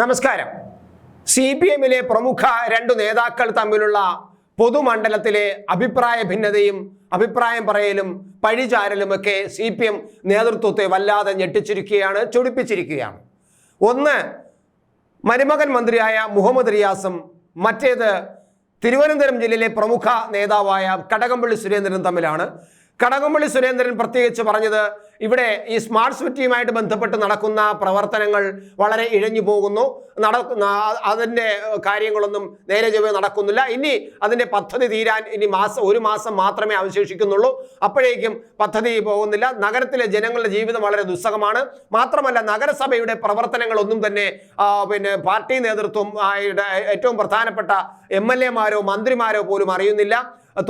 നമസ്കാരം. C P എമ്മിലെ പ്രമുഖ രണ്ടു നേതാക്കൾ തമ്മിലുള്ള പൊതുമണ്ഡലത്തിലെ അഭിപ്രായ ഭിന്നതയും അഭിപ്രായം പറയലും പഴിചാരലുമൊക്കെ സി പി എം നേതൃത്വത്തെ വല്ലാതെ ഞെട്ടിച്ചിരിക്കുകയാണ് ചൊടിപ്പിച്ചിരിക്കുകയാണ്. ഒന്ന് മരുമകൻ മന്ത്രിയായ മുഹമ്മദ് റിയാസും മറ്റേത് തിരുവനന്തപുരം ജില്ലയിലെ പ്രമുഖ നേതാവായ കടകംപള്ളി സുരേന്ദ്രനും തമ്മിലാണ്. കടകംപള്ളി സുരേന്ദ്രൻ പ്രത്യേകിച്ച് പറഞ്ഞത് ഇവിടെ ഈ സ്മാർട്ട് സിറ്റിയുമായിട്ട് ബന്ധപ്പെട്ട് നടക്കുന്ന പ്രവർത്തനങ്ങൾ വളരെ ഇഴഞ്ഞു പോകുന്നു. നടക്കുന്ന അതിന്റെ കാര്യങ്ങളൊന്നും നേരെ ചൊവ്വേ നടക്കുന്നില്ല. ഇനി അതിന്റെ പദ്ധതി തീരാൻ ഇനി മാസം ഒരു മാസം മാത്രമേ അവശേഷിക്കുന്നുള്ളൂ. അപ്പോഴേക്കും പദ്ധതി പോകുന്നില്ല. നഗരത്തിലെ ജനങ്ങളുടെ ജീവിതം വളരെ ദുസ്സഹമാണ്. മാത്രമല്ല നഗരസഭയുടെ പ്രവർത്തനങ്ങളൊന്നും തന്നെ പിന്നെ പാർട്ടി നേതൃത്വം ഏറ്റവും പ്രധാനപ്പെട്ട എം എൽ എമാരോ മന്ത്രിമാരോ പോലും അറിയുന്നില്ല.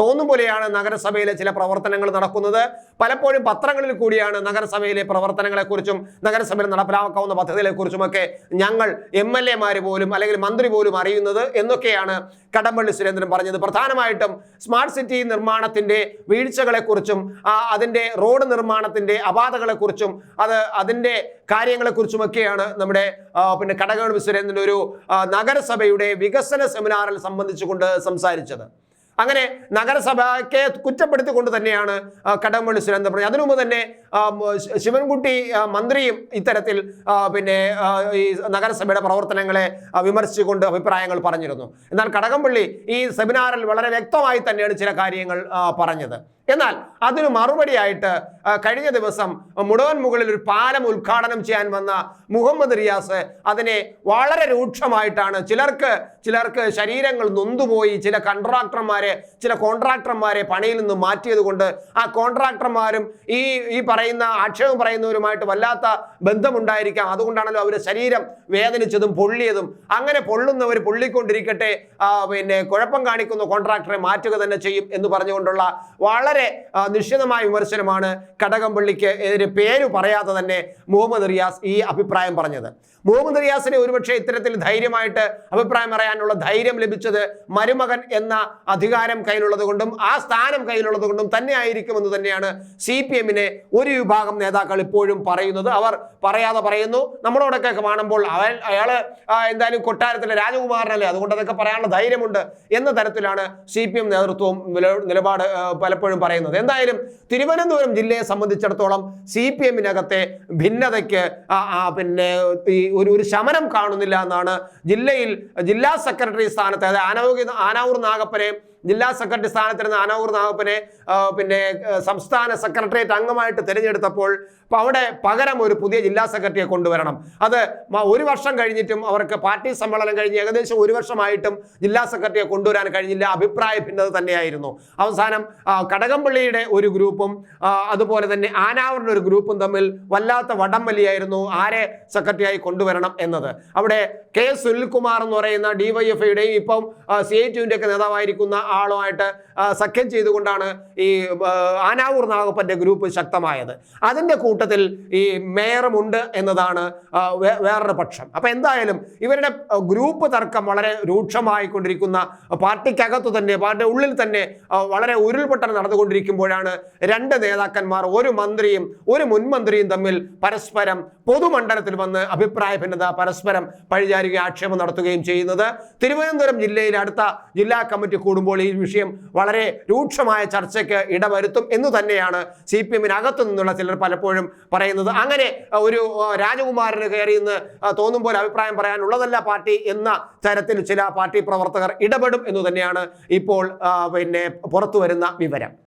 തോന്നും പോലെയാണ് നഗരസഭയിലെ ചില പ്രവർത്തനങ്ങൾ നടക്കുന്നത്. പലപ്പോഴും പത്രങ്ങളിൽ കൂടിയാണ് നഗരസഭയിലെ പ്രവർത്തനങ്ങളെക്കുറിച്ചും നഗരസഭയിൽ നടപ്പിലാക്കാവുന്ന പദ്ധതികളെക്കുറിച്ചുമൊക്കെ ഞങ്ങൾ എം എൽ എമാർ പോലും അല്ലെങ്കിൽ മന്ത്രി പോലും അറിയുന്നത് എന്നൊക്കെയാണ് കടമ്പള്ളി സുരേന്ദ്രൻ പറഞ്ഞത്. പ്രധാനമായിട്ടും സ്മാർട്ട് സിറ്റി നിർമ്മാണത്തിന്റെ വീഴ്ചകളെക്കുറിച്ചും അതിന്റെ റോഡ് നിർമ്മാണത്തിന്റെ അപാധകളെക്കുറിച്ചും അത് അതിന്റെ കാര്യങ്ങളെക്കുറിച്ചുമൊക്കെയാണ് നമ്മുടെ പിന്നെ കടകംപള്ളി സുരേന്ദ്രൻ ഒരു നഗരസഭയുടെ വികസന സെമിനാറിൽ സംബന്ധിച്ചുകൊണ്ട് സംസാരിച്ചത്. അങ്ങനെ നഗരസഭയ്ക്ക് കുറ്റപ്പെടുത്തിക്കൊണ്ട് തന്നെയാണ് കടകംപള്ളി സുരേന്ദ്രൻ പറഞ്ഞത്. അതിനു മുമ്പ് തന്നെ ശിവൻകുട്ടി മന്ത്രിയും ഇത്തരത്തിൽ പിന്നെ ഈ നഗരസഭയുടെ പ്രവർത്തനങ്ങളെ വിമർശിച്ചുകൊണ്ട് അഭിപ്രായങ്ങൾ പറഞ്ഞിരുന്നു. എന്നാൽ കടകംപള്ളി ഈ സെമിനാറിൽ വളരെ വ്യക്തമായി തന്നെയാണ് ചില കാര്യങ്ങൾ പറഞ്ഞത്. എന്നാൽ അതിന് മറുപടിയായിട്ട് കഴിഞ്ഞ ദിവസം മുടവൻ മുകളിൽ ഒരു പാലം ഉദ്ഘാടനം ചെയ്യാൻ വന്ന മുഹമ്മദ് റിയാസ് അതിനെ വളരെ രൂക്ഷമായിട്ടാണ് ചിലർക്ക് ചിലർക്ക് ശരീരങ്ങൾ നൊന്തുപോയി ചില കോൺട്രാക്ടർമാരെ ചില കോൺട്രാക്ടർമാരെ പണിയിൽ നിന്ന് മാറ്റിയത് കൊണ്ട് ആ കോൺട്രാക്ടർമാരും ഈ ഈ പറയുന്ന ആക്ഷേപം പറയുന്നവരുമായിട്ട് വല്ലാത്ത ബന്ധമുണ്ടായിരിക്കാം. അതുകൊണ്ടാണല്ലോ അവരുടെ ശരീരം വേദനിച്ചതും പൊള്ളിയതും. അങ്ങനെ പൊള്ളുന്നവർ പൊള്ളിക്കൊണ്ടിരിക്കട്ടെ പിന്നെ കുഴപ്പം കാണിക്കുന്ന കോൺട്രാക്ടറെ മാറ്റുക തന്നെ ചെയ്യും എന്ന് പറഞ്ഞുകൊണ്ടുള്ള വളരെ ആ, നിശ്ചിതമായ വിമർശനമാണ് കടകംപള്ളിക്ക് എതിരെ പേര് പറയാതെ തന്നെ മുഹമ്മദ് റിയാസ് ഈ അഭിപ്രായം പറഞ്ഞത്. മുഹമ്മദ് റിയാസിന് ഒരുപക്ഷെ ഇത്തരത്തിൽ ധൈര്യമായിട്ട് അഭിപ്രായം പറയാനുള്ള ധൈര്യം ലഭിച്ചത് മരുമകൻ എന്ന അധികാരം കയ്യിലുള്ളത് കൊണ്ടും ആ സ്ഥാനം കയ്യിലുള്ളത് കൊണ്ടും തന്നെ ആയിരിക്കുമെന്ന് തന്നെയാണ് സി പി എമ്മിനെ ഒരു വിഭാഗം നേതാക്കൾ ഇപ്പോഴും പറയുന്നത്. അവർ പറയാതെ പറയുന്നു. നമ്മളോടൊക്കെ കാണുമ്പോൾ അവൻ അയാൾ ആ, എന്തായാലും കൊട്ടാരത്തിലെ രാജകുമാരനല്ലേ? അതുകൊണ്ട് അതൊക്കെ പറയാനുള്ള ധൈര്യമുണ്ട് എന്ന തരത്തിലാണ് സി പി എം നേതൃത്വവും നിലപാട് പലപ്പോഴും പറയുന്നത്. എന്തായാലും തിരുവനന്തപുരം ജില്ലയെ സംബന്ധിച്ചിടത്തോളം സി പി എമ്മിനകത്തെ ഭിന്നതയ്ക്ക് പിന്നെ ഈ ഒരു ഒരു ശമനം കാണുന്നില്ല എന്നാണ് ജില്ലയിൽ ജില്ലാ സെക്രട്ടറി സ്ഥാനത്ത് അതായത് ആനവൂർ ആനാവൂർ നാഗപ്പനെ ജില്ലാ സെക്രട്ടറി സ്ഥാനത്തിരുന്ന അനൂർ നാഗപ്പനെ ആ, പിന്നെ സംസ്ഥാന സെക്രട്ടേറിയറ്റ് അംഗമായിട്ട് തിരഞ്ഞെടുത്തപ്പോൾ അപ്പോൾ അവിടെ പകരം ഒരു പുതിയ ജില്ലാ സെക്രട്ടറിയെ കൊണ്ടുവരണം. അത് ഒരു വർഷം കഴിഞ്ഞിട്ടും അവർക്ക് പാർട്ടി സമ്മേളനം കഴിഞ്ഞ് ഏകദേശം ഒരു വർഷമായിട്ടും ജില്ലാ സെക്രട്ടറിയെ കൊണ്ടുവരാൻ കഴിഞ്ഞില്ല. അഭിപ്രായ ഭിന്നത തന്നെയായിരുന്നു. അവസാനം കടകംപള്ളിയുടെ ഒരു ഗ്രൂപ്പും അതുപോലെ തന്നെ ആനാവറിന്റെ ഒരു ഗ്രൂപ്പും തമ്മിൽ വല്ലാത്ത വടംവലിയായിരുന്നു ആരെ സെക്രട്ടറിയായി കൊണ്ടുവരണം എന്നത്. അവിടെ കെ സുനിൽകുമാർ എന്ന് പറയുന്ന ഡിവൈഎഫ്ഐയുടെയും ഇപ്പം സി ഐ ടുവിന്റെ ഒക്കെ നേതാവായിരിക്കുന്ന ആളുമായിട്ട് സഖ്യം ചെയ്തുകൊണ്ടാണ് ഈ ആനാവൂർ നാഗപ്പന്റെ ഗ്രൂപ്പ് ശക്തമായത്. അതിന്റെ കൂട്ടത്തിൽ ഈ മേയറുമുണ്ട് എന്നതാണ് വേറൊരു പക്ഷം. അപ്പം എന്തായാലും ഇവരുടെ ഗ്രൂപ്പ് തർക്കം വളരെ രൂക്ഷമായിക്കൊണ്ടിരിക്കുന്ന പാർട്ടിക്കകത്തു തന്നെ പാർട്ടിയുടെ ഉള്ളിൽ തന്നെ വളരെ ഉരുൾപൊട്ടൽ നടന്നുകൊണ്ടിരിക്കുമ്പോഴാണ് രണ്ട് നേതാക്കന്മാർ ഒരു മന്ത്രിയും ഒരു മുൻമന്ത്രിയും തമ്മിൽ പരസ്പരം പൊതുമണ്ഡലത്തിൽ വന്ന് അഭിപ്രായ ഭിന്നത പരസ്പരം പഴിചാരുകയും ആക്ഷേപം നടത്തുകയും ചെയ്യുന്നത്. തിരുവനന്തപുരം ജില്ലയിൽ അടുത്ത ജില്ലാ കമ്മിറ്റി കൂടുമ്പോൾ ഈ വിഷയം വളരെ രൂക്ഷമായ ചർച്ചയ്ക്ക് ഇടവരുത്തും എന്ന് തന്നെയാണ് സി പി എമ്മിനകത്തു നിന്നുള്ള ചിലർ പലപ്പോഴും പറയുന്നത്. അങ്ങനെ ഒരു രാജകുമാരന് കയറി എന്ന് തോന്നും പോലെ അഭിപ്രായം പറയാനുള്ളതല്ല പാർട്ടി എന്ന തരത്തിൽ ചില പാർട്ടി പ്രവർത്തകർ ഇടപെടും എന്ന് തന്നെയാണ് ഇപ്പോൾ പിന്നെ പുറത്തു വരുന്ന വിവരം.